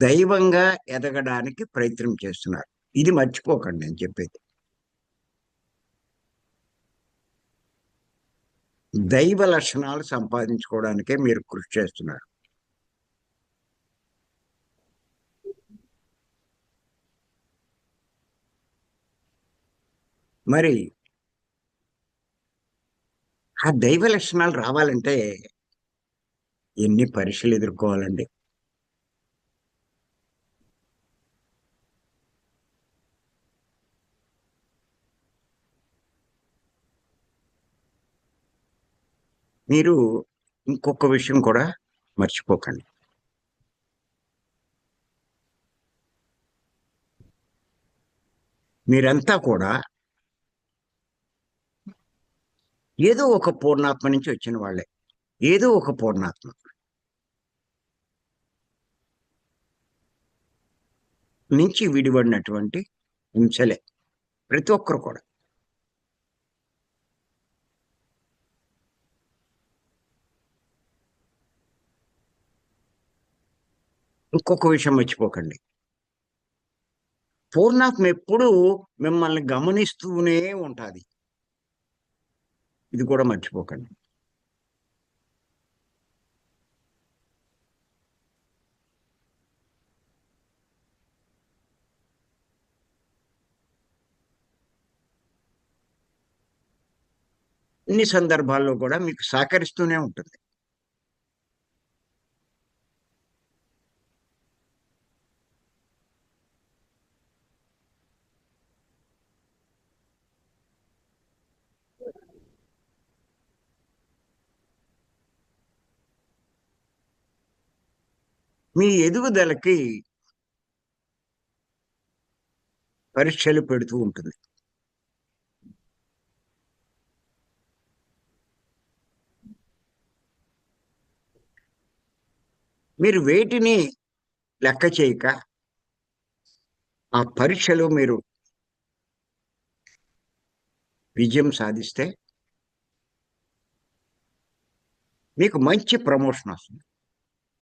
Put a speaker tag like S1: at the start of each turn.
S1: దైవంగా ఎదగడానికి ప్రయత్నం చేస్తున్నారు. ఇది మర్చిపోకండి నేను చెప్పేది. దైవ లక్షణాలు సంపాదించుకోవడానికే మీరు కృషి చేస్తున్నారు. మరి ఆ దైవ లక్షణాలు రావాలంటే ఎన్ని పరీక్షలు ఎదుర్కోవాలండి? మీరు ఇంకొక విషయం కూడా మర్చిపోకండి. మీరంతా కూడా ఏదో ఒక పూర్ణాత్మ నుంచి వచ్చిన వాళ్ళే. ఏదో ఒక పూర్ణాత్మ. నుంచి విడిపడినటువంటి హింసలే. ప్రతి ఒక్కరు కూడా. ఇంకొక విషయం మర్చిపోకండి. పూర్ణాత్మ ఎప్పుడూ మిమ్మల్ని గమనిస్తూనే ఉంటుంది. ఇది కూడా మర్చిపోకండి. అన్ని సందర్భాల్లో కూడా మీకు సహకరిస్తూనే ఉంటుంది. మీ ఎదుగుదలకి పరీక్షలు పెడుతూ ఉంటుంది. మీరు వేటిని లెక్క చేయక ఆ పరీక్షలో మీరు విజయం సాధిస్తే మీకు మంచి ప్రమోషన్ వస్తుంది.